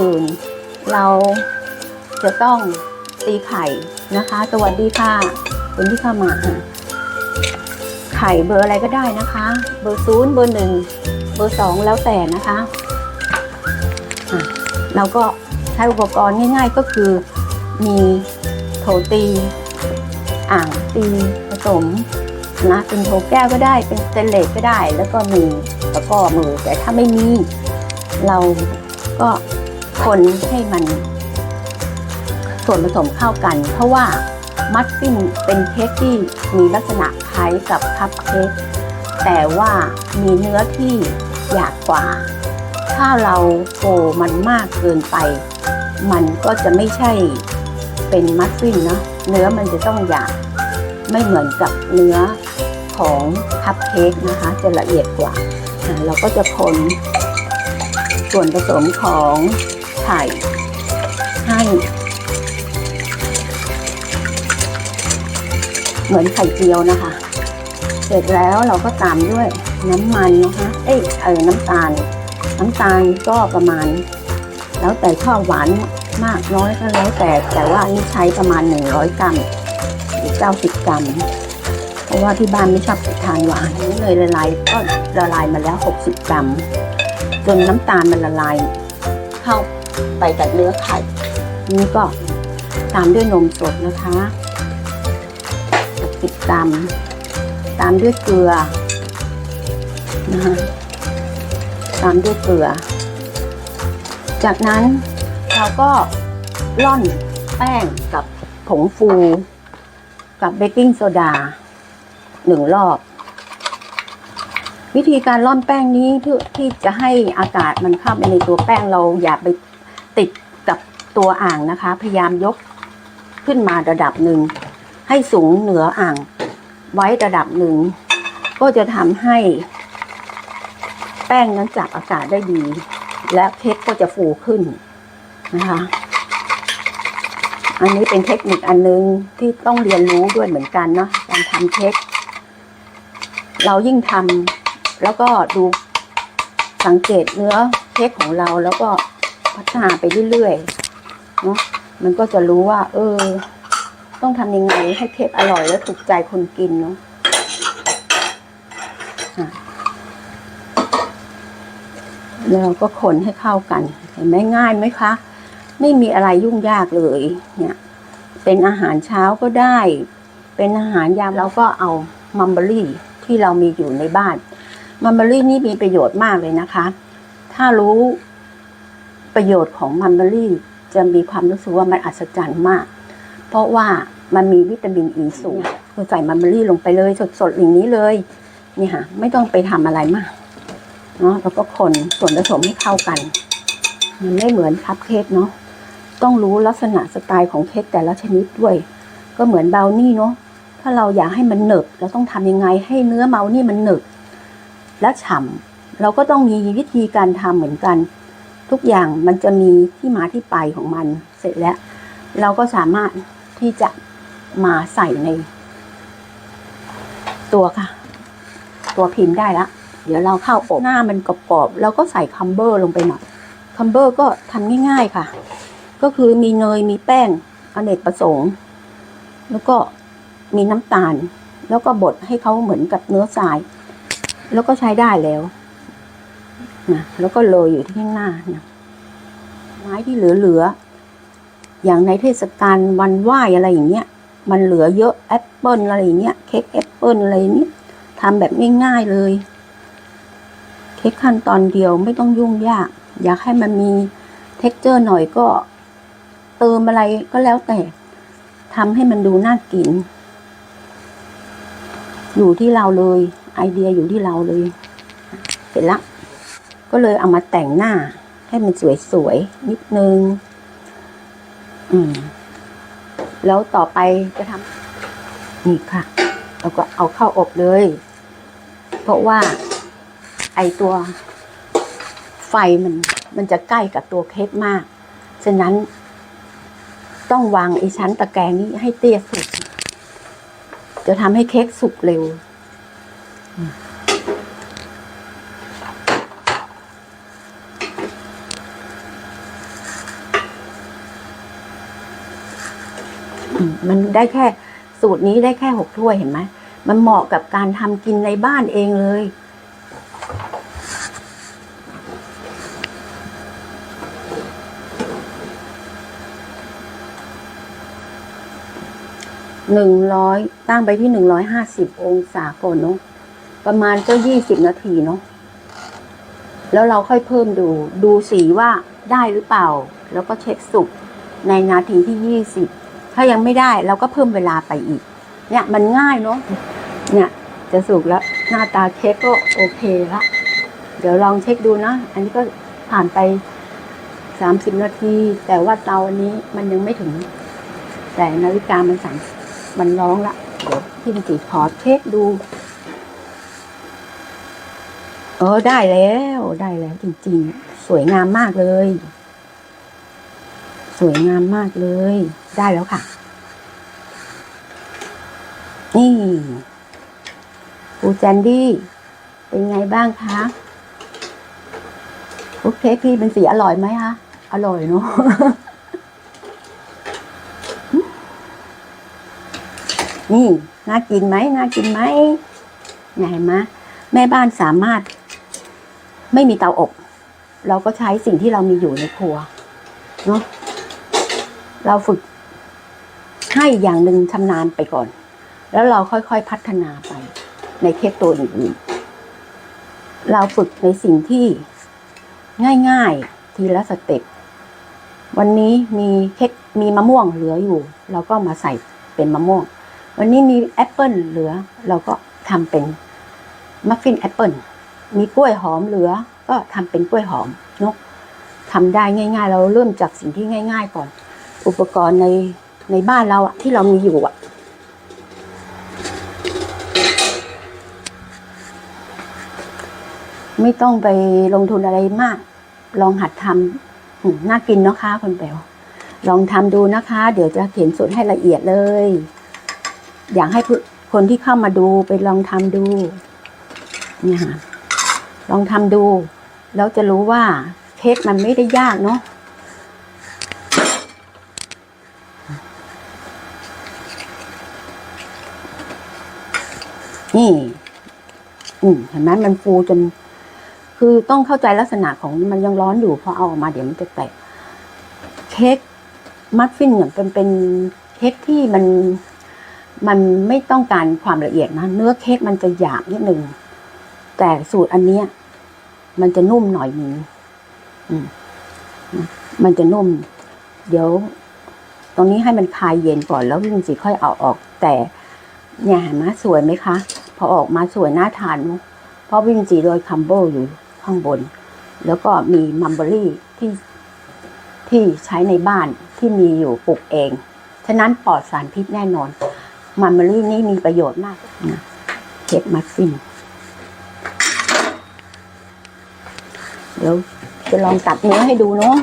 อื่น เราจะต้องตีไข่นะคะ สวัสดีค่ะคนที่เข้ามาค่ะไข่เบอร์อะไรก็ได้นะคะ เบอร์ศูนย์เบอร์หนึ่งเบอร์สองแล้วแต่นะคะะเราก็ใช้อุปกรณ์ง่าย ๆ ก็คือมีโถตีอ่างตีผสมนะเป็นโถแก้วก็ได้เป็นสเตนเลสก็ได้ แล้วก็มีตะกร้อมือแต่ถ้าไม่มี เราก็ คนให้มัน ส่วนผสมเข้ากัน เพราะว่ามัฟฟินเป็นเค้กที่มีลักษณะคล้ายกับคัพเค้กแต่ว่ามีเนื้อที่หยาบกว่า ถ้าเราโกมันมากเกินไป มันก็จะไม่ใช่เป็นมัฟฟินเนาะเนื้อมันจะต้องหยาบไม่เหมือนกับเนื้อของคัพเค้กนะคะ จะละเอียดกว่า เราก็จะคนส่วนผสมของ ไข่ให้เหมือนไข่เจียวนะคะ เสร็จแล้วเราก็ตามด้วยน้ำมันนะคะ เอ้ยเออน้ำตาล น้ำตาลก็ประมาณ แล้วแต่ชอบหวานมากน้อยก็แล้วแต่ แต่ว่านี่ใช้ประมาณ 100 กรัมหรือ90 กรัม เพราะว่าที่บ้านไม่ชอบทานหวานนี่เลยละลายก็ละลายมาแล้ว 60 กรัม จนน้ำตาลมันละลายเข้า ไปกับเนื้อไข่ นี่ก็ตามด้วยนมสดนะคะ10กรัม ตามด้วยเกลือนะคะตามด้วยเกลือ จากนั้นเราก็ร่อนแป้งกับผงฟู กับเบกกิ้งโซดาหนึ่งรอบ วิธีการร่อนแป้งนี้ที่ที่จะให้อากาศมันเข้าไปในตัวแป้งเราอย่าไป ติดกับตัวอ่างนะคะ พยายามยกขึ้นมาระดับหนึ่ง ให้สูงเหนืออ่างไว้ระดับหนึ่ง ก็จะทำให้แป้งนั้นจับอากาศได้ดี และเค้กก็จะฟูขึ้นนะคะ อันนี้เป็นเทคนิคอันนึงที่ต้องเรียนรู้ด้วยเหมือนกันเนาะการทำเค้กเรายิ่งทำแล้วก็ดูสังเกตเนื้อเค้กของเราแล้วก็ พัฒนาไปเรื่อยๆเนาะมันก็จะรู้ว่า เออ ต้องทำยังไงให้เค้กอร่อยและถูกใจคนกินเนาะอะแล้วเราก็คนให้เข้ากันเห็นไหมง่ายไหมคะ ไม่มีอะไรยุ่งยากเลย เนี่ย เป็นอาหารเช้าก็ได้ เป็นอาหารยามเราก็เอามัมเบอรี่ที่เรามีอยู่ในบ้านมัมเบอรี่นี่มีประโยชน์มากเลยนะคะ ถ้ารู้ ประโยชน์ของมัมเบอรี่จะมีความรู้สึกว่ามันอัศจรรย์มาก เพราะว่ามันมีวิตามินอีสูงคือใส่มัมเบอรี่ลงไปเลยสดๆอย่างนี้เลยนี่ค่ะไม่ต้องไปทำอะไรมากเนาะแล้วก็คนส่วนผสมให้เข้ากัน มันไม่เหมือนคัพเค้กเนาะต้องรู้ลักษณะสไตล์ของเค้กแต่ละชนิดด้วย ก็เหมือนเบลนี่เนาะถ้าเราอยากให้มันหนึบเราต้องทำยังไงให้เนื้อเบลนี่มันหนึบและฉ่ำเราก็ต้องมีวิธีการทำเหมือนกัน ทุกอย่างมันจะมีที่มาที่ไปของมันเสร็จแล้ว เราก็สามารถที่จะมาใส่ใน ตัวค่ะ ตัวพิมพ์ได้ละเดี๋ยวเราเข้าอบหน้ามันกรอบๆแล้วก็ใส่คัมเบอร์ลงไปหน่อยคัมเบอร์ก็ทำง่ายๆค่ะ ก็คือมีเนยมีแป้งอเนกประสงค์ แล้วก็มีน้ำตาล แล้วก็บดให้เขาเหมือนกับเนื้อทราย แล้วก็ใช้ได้แล้ว นะแล้วก็โรยอยู่ที่ข้างหน้าเนะไม้ที่เหลือๆอย่างในเทศกาลวันไหว้อะไรอย่างเงี้ย มันเหลือเยอะแอปเปิลอะไรอย่างเงี้ยเค้กแอปเปิลอะไรอย่างเงี้ยทำแบบง่ายๆเลย เค้กขั้นตอนเดียวไม่ต้องยุ่งยาก อยากให้มันมีเท็กเจอร์หน่อยก็เติมอะไรก็แล้วแต่ทำให้มันดูน่ากิน อยู่ที่เราเลย ไอเดียอยู่ที่เราเลย เสร็จละ ก็เลยเอามาแต่งหน้า ให้มันสวยๆนิดนึง อืม แล้วต่อไปจะทำนี่ค่ะแล้วก็เอาเข้าอบเลย เพราะว่า ไอตัว ไฟมัน มันจะใกล้กับตัวเค้กมาก ฉะนั้น ต้องวางไอชั้นตะแกรงนี้ให้เตี้ยสุด จะทำให้เค้กสุกเร็วน มันได้แค่สูตรนี้ได้แค่หกถ้วยเห็นไหมมันเหมาะกับการทำกินในบ้านเองเลย หนึ่งร้อยตั้งไปที่หนึ่งร้อยห้าสิบองศาก่อนเนาะประมาณก็ยี่สิบนาทีเนาะแล้วเราค่อยเพิ่มดู ดูสีว่าได้หรือเปล่า แล้วก็เช็คสุกในนาทีที่ยี่สิบ ถ้ายังไม่ได้เราก็เพิ่มเวลาไปอีก เนี่ยมันง่ายเนาะเนี่ยจะสุกแล้วหน้าตาเค้กก็โอเคละเดี๋ยวลองเช็คดูนะ อันนี้ก็ผ่านไปสามสิบนาที แต่ว่าเตาอันนี้มันยังไม่ถึง แต่นาฬิกามันสั่งมันร้องละเดี๋ยวพี่จิขอเช็คดูเออได้แล้วได้แล้วจริงๆ สวยงามมากเลย สวยงามมากเลย ได้แล้วค่ะ นี่ปูแจนดี้ เป็นไงบ้างคะโอเคกพี่เป็นสีอร่อยไหมคะ อร่อยเนาะนี่ น่ากินไหมน่ากินไหมเห็นไหมแม่บ้านสามารถ ไม่มีเตาอบ เราก็ใช้สิ่งที่เรามีอยู่ในครัวเนาะ เราฝึกให้อย่างหนึ่งชำนาญไปก่อน แล้วเราค่อยๆพัฒนาไป ในเค้กตัวอื่นๆเราฝึกในสิ่งที่ง่ายๆ ทีละสเต็ปวันนี้มีเค้กมีมะม่วงเหลืออยู่ เราก็มาใส่เป็นมะม่วง วันนี้มีแอปเปิลเหลือ เราก็ทำเป็นมัฟฟินแอปเปิลมีกล้วยหอมเหลือ ก็ทำเป็นกล้วยหอมเนกทำได้ง่าย ๆ เราเริ่มจากสิ่งที่ง่าย ๆ ก่อน อุปกรณ์ในในบ้านเราอะที่เรามีอยู่อะไม่ต้องไปลงทุนอะไรมาก ลองหัดทำน่ากินเนาะคะคุณเปวลองทำดูนะคะ เดี๋ยวจะเขียนสูตรให้ละเอียดเลย อยากให้คนที่เข้ามาดูไปลองทำดูเนี่ยค่ะลองทำดู แล้วจะรู้ว่าเค้กมันไม่ได้ยากเนาะ นี่อืมเห็นไหมมันฟูจน คือต้องเข้าใจลักษณะของมันยังร้อนอยู่พอเอาออกมาเดี๋ยวมันจะแตกเค้กมัฟฟินเนี่ยเป็นเป็นเค้กที่มันมันไม่ต้องการความละเอียดนะเนื้อเค้กมันจะหยาบนิดนึงแต่สูตรอันเนี้ย มันจะนุ่มหน่อยนึงอืมมันจะนุ่ม เดี๋ยว ตรงนี้ให้มันคลายเย็นก่อนแล้ววิงสีค่อยเอาออก แต่เนี่ยเห็นไหมสวยไหมคะ พอออกมาสวยน่าทานเพราะวิ่งสีโดยคัมเบิลอยู่ข้างบน แล้วก็มีมัมเบอรี่ที่ที่ใช้ในบ้านที่มีอยู่ปลูกเอง ฉะนั้นปลอดสารพิษแน่นอน มัมเบอรี่นี่มีประโยชน์มากนะเค้กมัฟฟินเดี๋ยวจะลองตัดเนื้อให้ดูเนาะ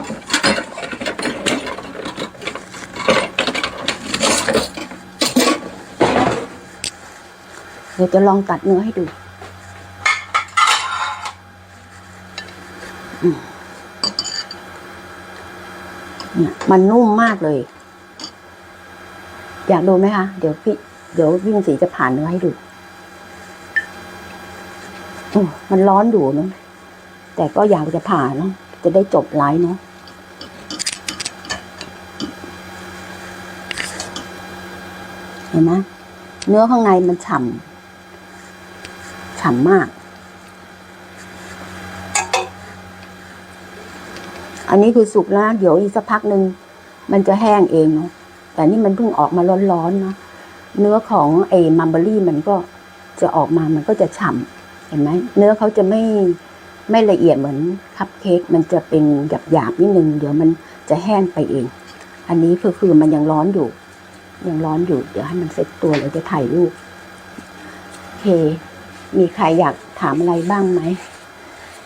เดี๋ยวจะลองตัดเนื้อให้ดู เนี่ย มันนุ่มมากเลย อยากดูไหมคะ เดี๋ยวพี่ เดี๋ยววิ่งสีจะผ่านเนื้อให้ดูอมมันร้อนอยู่เนาะแต่ก็อยากจะผ่าเนาะจะได้จบไลฟ์เนาะเห็นไหมเนื้อข้างในมันฉ่ำ ฉ่ำมาก อันนี้คือสุกแล้วเดี๋ยวอีกสักพักหนึ่งมันจะแห้งเองเนาะแต่นี่มันเพิ่งออกมาร้อนๆเนาะเนื้อของไอ้มัมเบอรี่มันก็จะออกมามันก็จะฉ่ำเห็นไหมเนื้อเขาจะไม่ไม่ละเอียดเหมือนคัพเค้กมันจะเป็นหยาบๆนิดนึง เดี๋ยวมันจะแห้งไปเอง อันนี้คือคือมันยังร้อนอยู่ ยังร้อนอยู่ เดี๋ยวให้มันเซ็ตตัวเราจะถ่ายรูปโอเค มีใครอยากถามอะไรบ้างไหม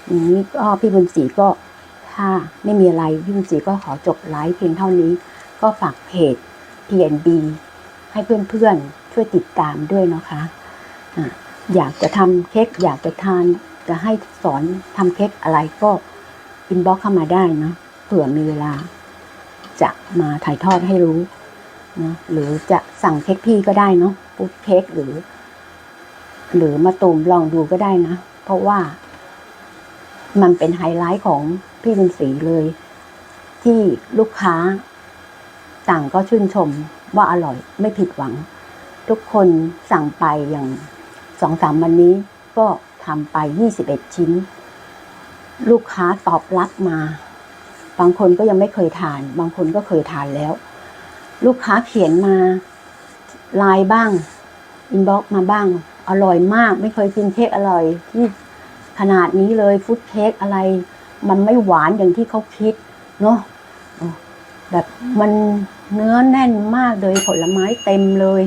อย่างนี้ก็พี่บุญศรีก็ถ้าไม่มีอะไรพี่บุญศรีก็ขอจบไลฟ์เพียงเท่านี้ ก็ฝากเพจ PNB ให้เพื่อนๆ ช่วยติดตามด้วยนะคะอะอยากจะทำเค้กอยากจะทานจะให้สอนทำเค้กอะไรก็อินบ็อกเข้ามาได้นะเผื่อมีเวลา จะมาถ่ายทอดให้รู้นะหรือจะสั่งเค้กพี่ก็ได้เนาะฟุตเค้กหรือ หรือมาตูมลองดูก็ได้นะ เพราะว่า มันเป็นไฮไลท์ของพี่บุญศรีเลย ที่ลูกค้า ต่างก็ชื่นชมว่าอร่อยไม่ผิดหวัง ทุกคนสั่งไปอย่างสองสามวันนี้ก็ทำไป 21 ชิ้น ลูกค้าตอบรับมา บางคนก็ยังไม่เคยทาน บางคนก็เคยทานแล้ว ลูกค้าเขียนมาไลน์บ้างอินบ็อกมาบ้าง อร่อยมาก ไม่เคยกินเค้กอร่อยที่ขนาดนี้เลยฟุตเค้กอะไร มันไม่หวานอย่างที่เขาคิดเนาะแบบมันเนื้อแน่นมากเลยผลไม้เต็มเลย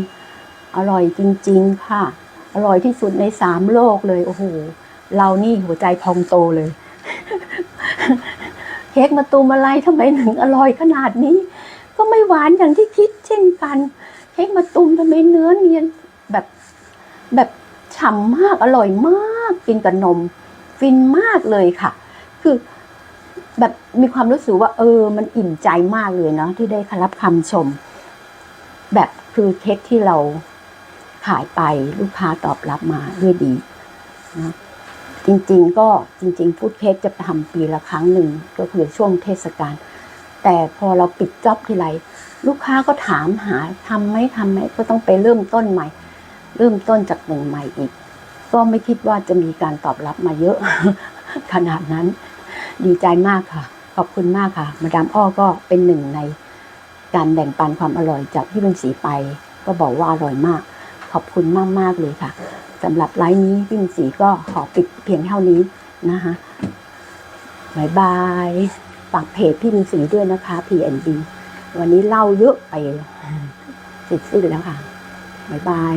อร่อยจริง ๆ ค่ะ อร่อยที่สุดในสามโลกเลยโอ้โหเรานี่หัวใจพองโตเลย เค้กมาตูมอะไรทำไมถึงอร่อยขนาดนี้ ก็ไม่หวานอย่างที่คิดเช่นกัน เค้กมาตูมทำไมเนื้อเนียนแบบ แบบฉ่ำมากอร่อยมาก กินกับนม ฟินมากเลยค่ะ คือแบบมีความรู้สึกว่า เออ มันอิ่มใจมากเลยเนาะที่ได้รับคำชม แบบคือเค้กที่เราขายไปลูกค้าตอบรับมาด้วยดีนะจริงๆก็จริงๆฟู้ดเค้กจะทำปีละครั้งหนึ่งก็คือช่วงเทศกาลแต่พอเราปิดจ็อบทีไรลูกค้าก็ถามหาทำไหมทำไหมก็ต้องไปเริ่มต้นใหม่ เริ่มต้นจากหนึ่งใหม่อีก ก็ไม่คิดว่าจะมีการตอบรับมาเยอะ ขนาดนั้น ดีใจมากค่ะ ขอบคุณมากค่ะ มาดามอ้อก็เป็นหนึ่งในการแบ่งปันความอร่อยจากพี่บุญศรีไป ก็บอกว่าอร่อยมาก ขอบคุณมาก ๆ เลยค่ะสำหรับไลฟ์นี้พี่บุญศรีก็ขอปิดเพียงเท่านี้นะคะบายบายฝากเพจพี่บุญศรีด้วยนะคะ PNB วันนี้เล่าเยอะไปเสร็จสิ้นแล้วค่ะบายบาย